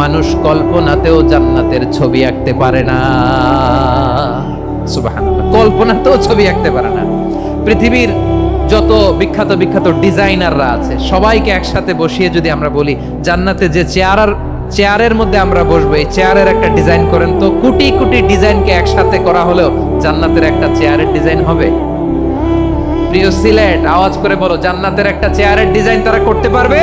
মানুষ কল্পনাতেও জান্নাতের ছবি আঁকতে পারে না। কল্পনাতেও ছবি আঁকতে পারে না। পৃথিবীর যত বিখ্যাত বিখ্যাত ডিজাইনাররা আছে, সবাইকে একসাথে বসিয়ে যদি আমরা বলি, জান্নাতে যে চেয়ার চেয়ারের মধ্যে আমরা বসবো, এই চেয়ারের একটা ডিজাইন করেন তো, কোটি কোটি ডিজাইনকে একসাথে করা হলেও জান্নাতের একটা চেয়ারের ডিজাইন হবে। প্রিয় সিলেট, আওয়াজ করে বলো, জান্নাতের একটা চেয়ারের ডিজাইন তারা করতে পারবে?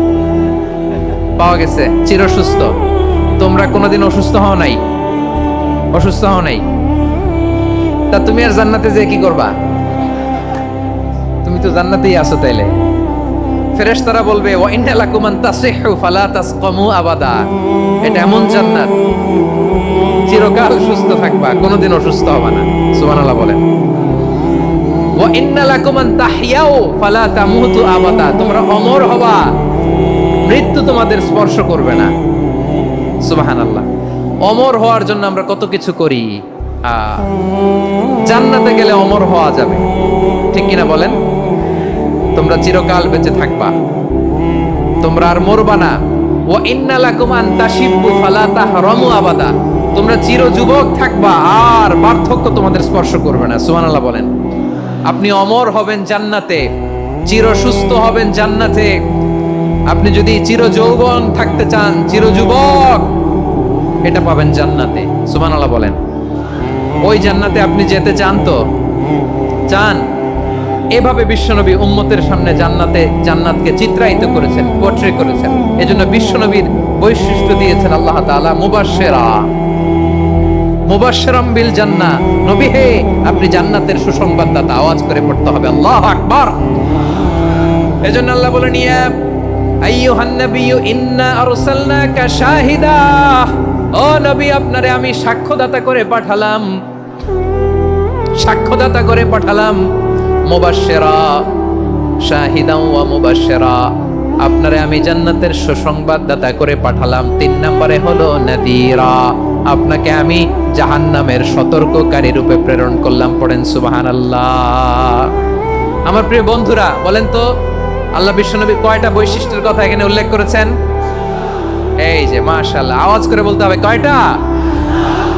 পাওয়া গেছে। চির সুস্থ। তোমরা কোনোদিন অসুস্থ হও নাই। অসুস্থ হও নাই। তা তুমি আর জান্নাতে যে কি করবা? তুমি তো জান্নাতেই আছো তাইলে। ফেরেশতারা বলবে লাকুম আন তাসিহু ফালা আবাদা। এটা এমন জান্নাত। চিরকাল সুস্থ থাকবা, কোনোদিন অসুস্থ হবে না। সুবহানাল্লাহ বলেন। ওয়া ইন্না লাকুম আন ফালা তামুতু আবাদা। তোমরা অমর হবা। মৃত্যু তোমাদের স্পর্শ করবে না। সুবহানাল্লাহ। অমর হওয়ার জন্য আমরা কত কিছু করি? জান্নাতে গেলে অমর হওয়া যাবে। ঠিক কিনা বলেন? তোমরা চিরকাল বেঁচে থাকবা। তোমরা আর মরবা না। ও ইন্নালাকুম আন তাশিব্বু ফালা তাহরামু আবাদা। তোমরা চির যুবক থাকবা, আর বার্ধক্য তোমাদের স্পর্শ করবে না। সুবহানাল্লাহ বলেন। আপনি অমর হবেন জান্নাতে, চির সুস্থ হবেন জান্নাতে। আপনি যদি চির যৌবন থাকতে চান চির যুবক এটা পাবেন জান্নাতে। সুবহানাল্লাহ বলেন। ওই জান্নাতে আপনি যেতে চান তো? চান। এভাবে বিশ্বনবী উম্মতের সামনে জান্নাতে, জান্নাতকে চিত্রায়িত করেছেন পোট্রে করেছেন। এজন্য বিশ্বনবীর বৈশিষ্ট্য দিয়েছেন আল্লাহ তাআলা, মুবাশশিরা। মুবাশশিরাম বিল জান্নাহ নবী হে, আপনি জান্নাতের সুসংবাদদাতা, আওয়াজ করে পড়তে হবে। আল্লাহু আকবার। এজন্য আল্লাহ বলেন, ইয়া ও নবী, আপনারে আমি সাক্ষ্যদাতা করে পাঠালাম। সাক্ষ্যদাতা করে পাঠালাম। মুবাশশিরা, শাহিদাও ওয়া মুবাশশিরা। আপনারে আমি জান্নাতের সুসংবাদদাতা করে পাঠালাম। তিন নম্বরে হলো নাদিরা। আপনাকে আমি জাহান্নামের সতর্ককারী রূপে প্রেরণ করলাম। পড়েন সুবহানাল্লাহ। আমার প্রিয় বন্ধুরা, বলেন তো আল্লাহ বিশ্বনবী কয়টা বৈশিষ্ট্যের কথা এখানে উল্লেখ করেছেন? এই যে, মাশাআল্লাহ, আওয়াজ করে বলতে হবে, কয়টা?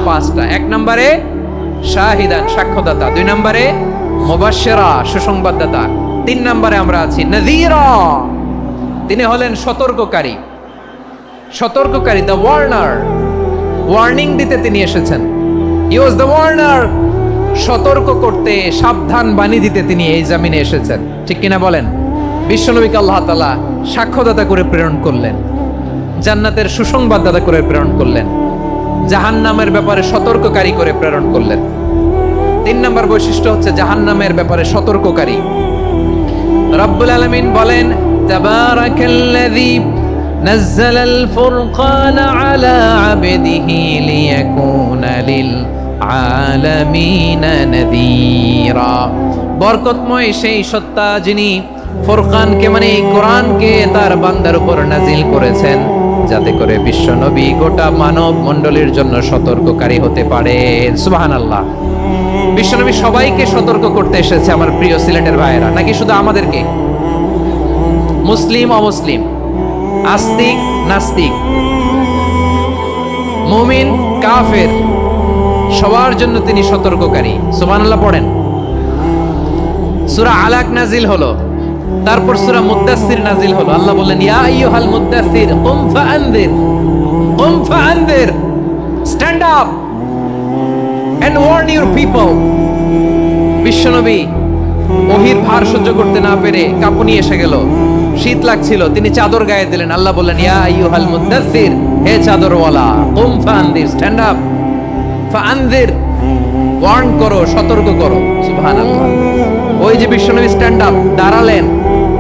পাঁচটা। এক নম্বরে, শাহিদান, সাক্ষ্যদাতা। দুই নম্বরে, মুবাশশিরা, সুসংবাদদাতা। তিন নম্বরে আমরা আছি, নাযীরা। তিনি হলেন সতর্ককারী। সতর্ককারী দ্য ওয়ার্নার ওয়ার্নিং দিতে তিনি এসেছেন। হি ওয়াজ দ্য ওয়ার্নার সতর্ক করতে, সাবধান বাণী দিতে তিনি এই জামিনে এসেছেন। ঠিক কিনা বলেন? বিশ্বনবীকে আল্লাহ তাআলা সাক্ষ্যদাতা করে প্রেরণ করলেন জান্নাতের সুসংবাদদাতা করে প্রেরণ করলেন জাহান্নামের ব্যাপারে সতর্ককারী করে প্রেরণ করলেন তিন নম্বর বৈশিষ্ট্য হচ্ছে জাহান্নামের ব্যাপারে সতর্ককারী রব্বুল আলামিন বলেন তাবারাকাল্লাযী نزل الفرقان على عبده ليكون للعالمين نذيرا বরকতময় সেই সত্তা যিনি ফোরকানকে মানে এই কোরআনকে তার বান্দার উপর নাজিল করেছেন যাতে করে বিশ্ব নবী গোটা মানব মণ্ডলীর জন্য সতর্ককারী হতে পারে। সুবহানাল্লাহ। বিশ্বনবী সবাইকে সতর্ক করতে এসেছে আমার প্রিয় সিলেটের ভাইয়েরা। নাকি শুধু আমাদেরকে? মুসলিম, অমুসলিম? আস্তিক, নাস্তিক? মুমিন, কাফের? সবার জন্য তিনি সতর্ককারী। সুবহানাল্লাহ পড়েন। সূরা আলাক নাজিল হলো। তারপর সূরা মুদ্দাসসির নাজিল হলো। আল্লাহ বললেন, ইয়া আইয়ুহাল মুদ্দাসসির কুম ফাআনদির কুম ফাআনদির, stand up and warn your people. বিশ্বনবী ওহির ভার সহ্য করতে না পেরে কাঁপুনি এসে গেল। শীত লাগছিল, তিনি চাদর গায়ে দিলেন। আল্লাহ বললেন, ইয়া আইয়ুহাল মুদ্দাসসির হে চাদরওয়ালা, কুম ফাআনদির, স্ট্যান্ড আপ, ফাআনদির, ওয়ার্ন করো, সতর্ক করো। সুবহানাল্লাহ। ওই যে বিশ্বনবী স্ট্যান্ড আপ, দাঁড়ালেন।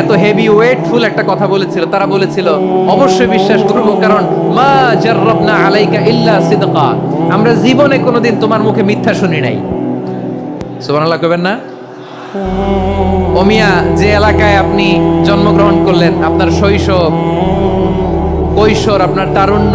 এত হেভি ওয়েটফুল একটা কথা বলেছিল। তারা বলেছিল, অবশ্যই বিশ্বাস করব, কারণ মা জাররাবনা আলাইকা ইল্লা সিদকা। আমরা জীবনে কোনোদিন তোমার মুখে মিথ্যা শুনি নাই। সুবহানাল্লাহ কবেন না? ওমিয়া যে এলাকায় আপনি জন্মগ্রহণ করলেন, আপনার শৈশব, কৈশোর, আপনার তারুণ্য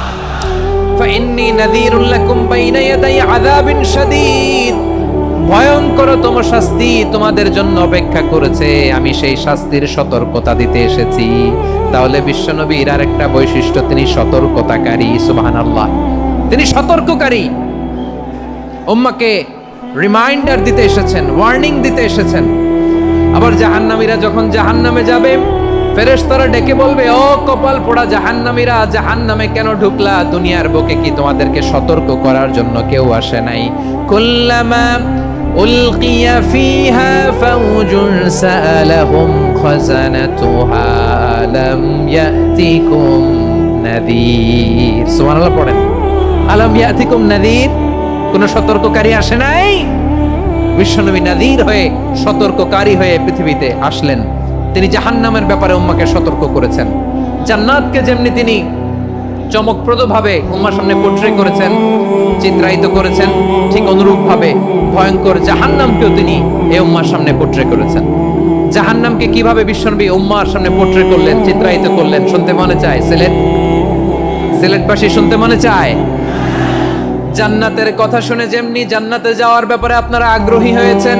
ফাইন্নি নাযীরুল লাকুম বাইনা ইয়াদাই আযাবিন শাদীদ ভয়ঙ্করতম শাস্তি তোমাদের জন্য অপেক্ষা করেছে। আমি সেই শাস্তির সতর্কতা দিতে এসেছি। তাহলে বিশ্বনবীর আর একটা বৈশিষ্ট্য, তিনি সতর্কতাকারী, সুবহানাল্লাহ। তিনি সতর্ককারী। উম্মাকে রিমাইন্ডার দিতে এসেছেন ওয়ার্নিং দিতে এসেছেন। আবার জাহান্নামীরা যখন জাহান্নামে যাবে ফেরেশতারা ডেকে বলবে, ও কপাল পোড়া জাহান্নামীরা, জাহান্নামে কেন ঢুকলা? দুনিয়ার বুকে কি তোমাদেরকে সতর্ক করার জন্য কেউ আসে নাই? কুল্লামা উলকিয়া ফিহা ফাউজুন সাআলাহুম খাজানাতুহা আলাম ইয়াতিকুম নাযীর সুবহানাল্লাহ, পড়েন। আলাম ইয়াতিকুম নাযীর কোন সতর্ককারী আসে নাই? বিশ্বনবী নাদির হয়ে সতর্ককারী হয়ে পৃথিবীতে আসলেন। তিনি জাহান্নামের ব্যাপারে উম্মাকে সতর্ক করেছেন। জান্নাতকে যেমনি তিনি চমকপ্রদভাবে উম্মার সামনে পোট্রে করেছেন, চিত্রায়িত করেছেন, ঠিক অনুরূপভাবে ভয়ঙ্কর জাহান্নামকেও তিনি এ উম্মার সামনে পোট্রে করেছেন। জাহান্নামকে কীভাবে বিশ্বনবী উম্মার সামনে পোট্রে করলেন, চিত্রায়িত করলেন, শুনতে মনে চায়? সিলেট? সিলেটবাসী, শুনতে মনে চায়? জান্নাতের কথা শুনে যেমনি জান্নাতে যাওয়ার ব্যাপারে আপনারা আগ্রহী হয়েছেন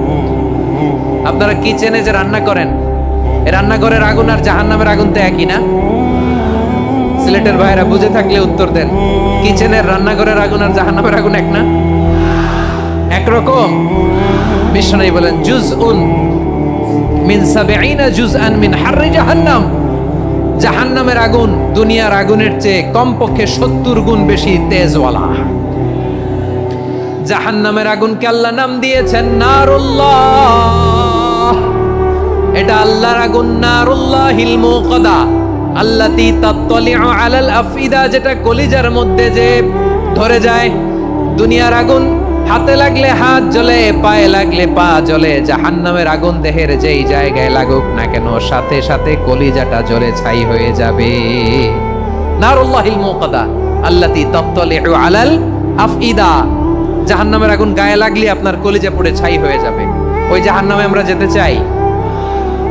আপনারা কিচেনে যে রান্না করেন? রান্নাঘরের আগুন আর জাহান্নামের আগুন তো একই না? সিলেটের ভাইরা বুঝে থাকলে উত্তর দেন। কিচেনের রান্নাঘরের আগুন আর জাহান্নামের আগুন এক না? একরকম বিষ্ণু বলেন জুজ উন মিন সাবেঈনা জুজআন মিন হাররি জাহান্নাম। জাহান্নামের আগুন দুনিয়ার আগুনের চেয়ে কমপক্ষে সত্তর গুণ বেশি তেজওয়ালা। জাহান্নামের আগুনকে আল্লাহ নাম দিয়েছেন, নারুল্লাহ। এটা আল্লাহর আগুন নারুল্লাহিল মুকাদা, আল্লাতি তাত্তালিউ আলাল আফিদা যেটা কলিজার মধ্যে যে ধরে যায়। দুনিয়ার আগুন হাতে লাগলে হাত জ্বলে, পায়ে লাগলে পা জ্বলে, জাহান্নামের আগুন দেহের যেই জায়গায় লাগুক না কেন, সাথে সাথে কলিজাটা জ্বলে ছাই হয়ে যাবে। নারুল্লাহিল মুকাদা, আল্লাতি তাত্তালিউ আলাল আফিদা জাহান্নামের আগুন গায়ে লাগলে আপনার কলিজা পড়ে ছাই হয়ে যাবে। ওই জাহান্নামে আমরা যেতে চাই।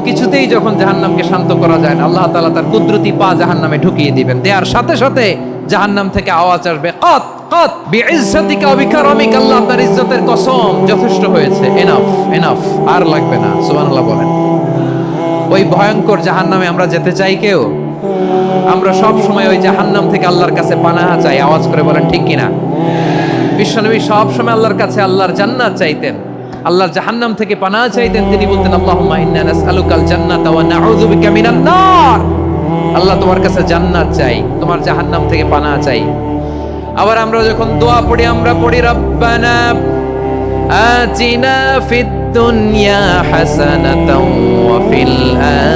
কিছুতেই যখন জাহান্নামকে শান্ত করা যায় না, আল্লাহ তাআলা তার কুদরতি পা জাহান্নামে ঢুকিয়ে দিবেন। দেওয়ার সাথে সাথে জাহান্নাম থেকে আওয়াজ আসবে, কত কত, বিইজ্জতিকা ওয়া বিকারমিকা, আল্লাহ আপনার ইজ্জতের কসম, যথেষ্ট হয়েছে এনাফ এনাফ আর লাগবে না। সুবহানাল্লাহ বলেন। ওই ভয়ঙ্কর জাহান্নামে আমরা যেতে চাই কেউ? আমরা সব সময় ওই জাহান্নাম থেকে আল্লাহর কাছে পানাহা চাই, আওয়াজ করে বলেন, ঠিক কিনা? বিশ্বনবী সব সময় আল্লাহর কাছে আল্লাহর জান্নাত চাইতেন। আল্লাহর জাহান্নাম থেকে পানাহ চাইতেন, তিনি বলতেন জান্নাতা ওয়া আল্লাহ তোমার কাছে জান্নাত চাই, তোমার জাহান্নাম থেকে পানা চাই। আবার আমরা যখন দোয়া পড়ি, আমরা পড়ি, রব্বানা আতিনা ফিদ দুনিয়া হাসানাতাও ওয়া ফিল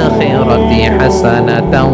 আখিরাতি হাসানাতাও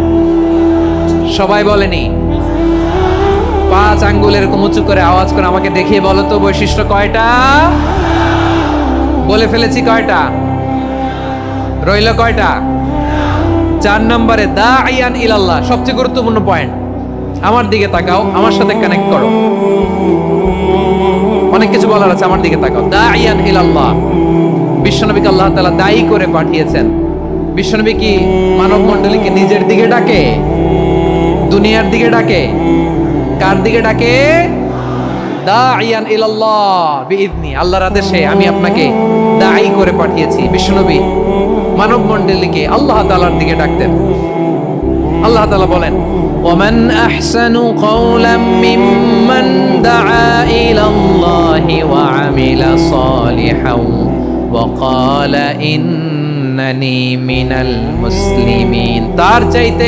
সবাই বলেনি। পাঁচ আঙ্গুল এরকম উঁচু করে আওয়াজ করে আমাকে দেখিয়ে বলো তো বৈশিষ্ট্য কয়টা? বলে ফেলেছি কয়টা? রইল কয়টা? চার নম্বরে দা আইয়ান ইলাল্লাহ, সবচেয়ে গুরুত্বপূর্ণ পয়েন্ট আমার দিকে তাকাও, আমার সাথে কানেক্ট করো। অনেক কিছু বলার আছে, আমার দিকে তাকাও। দা আইয়ান ইলাল্লাহ। বিশ্বনবীকে আল্লাহ তাআলা দায়ী করে পাঠিয়েছেন। বিশ্বনবী কি মানব মণ্ডলীকে নিজের দিকে ডাকে? দুনিয়ার দিকে ডাকে। কার দিকে ডাকে? দাইয়ান ইলাল্লাহ আল্লাহর আদেশে আমি আপনাকে দাঈ করে পাঠিয়েছি। বিশ্বনবী মানব মণ্ডলীকে আল্লাহ তালার দিকে ডাকতেন। আল্লাহ তাআলা বলেন, ওমান আহসানু কওলাম মিম্মান দাআ ইলাল্লাহি ওয়া আমিলা সালিহাও ওয়া ক্বালা ইন্নানি মিনাল মুসলিমিন। তার চাইতে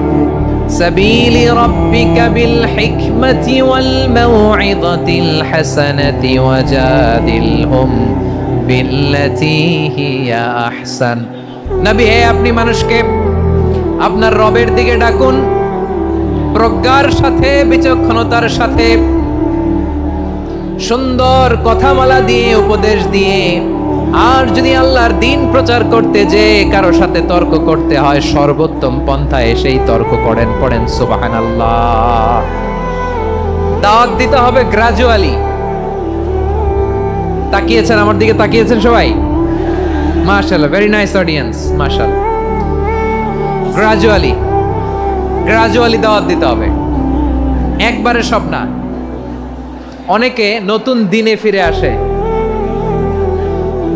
سبيل ربك بالحكمة والموعظة الحسنة وجادلهم بالتي هي أحسن নবী হে আপনি মানুষকে আপনার রবের দিকে ডাকুন প্রজ্ঞার সাথে বিচক্ষণতার সাথে সুন্দর কথামালা দিয়ে উপদেশ দিয়ে আর যদি আল্লাহর দিন প্রচার করতে যে কারও সাথে তর্ক করতে হয়, সর্বোত্তম পন্থায় সেই তর্ক করেন, পড়েন সুবাহান আল্লাহ দাওয়াত দিতে হবে গ্রাজুয়ালি তাকিয়েছেন আমার দিকে, তাকিয়েছেন সবাই? মাশাআল্লাহ very nice audience marshal gradually gradually দাওয়াত দিতে হবে। একবারে সব না। অনেকে নতুন দিনে ফিরে আসে।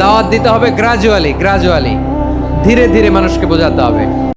দাওয়াত দিতে হবে গ্রাজুয়ালি গ্রাজুয়ালি ধীরে ধীরে মানুষকে বোঝাতে হবে।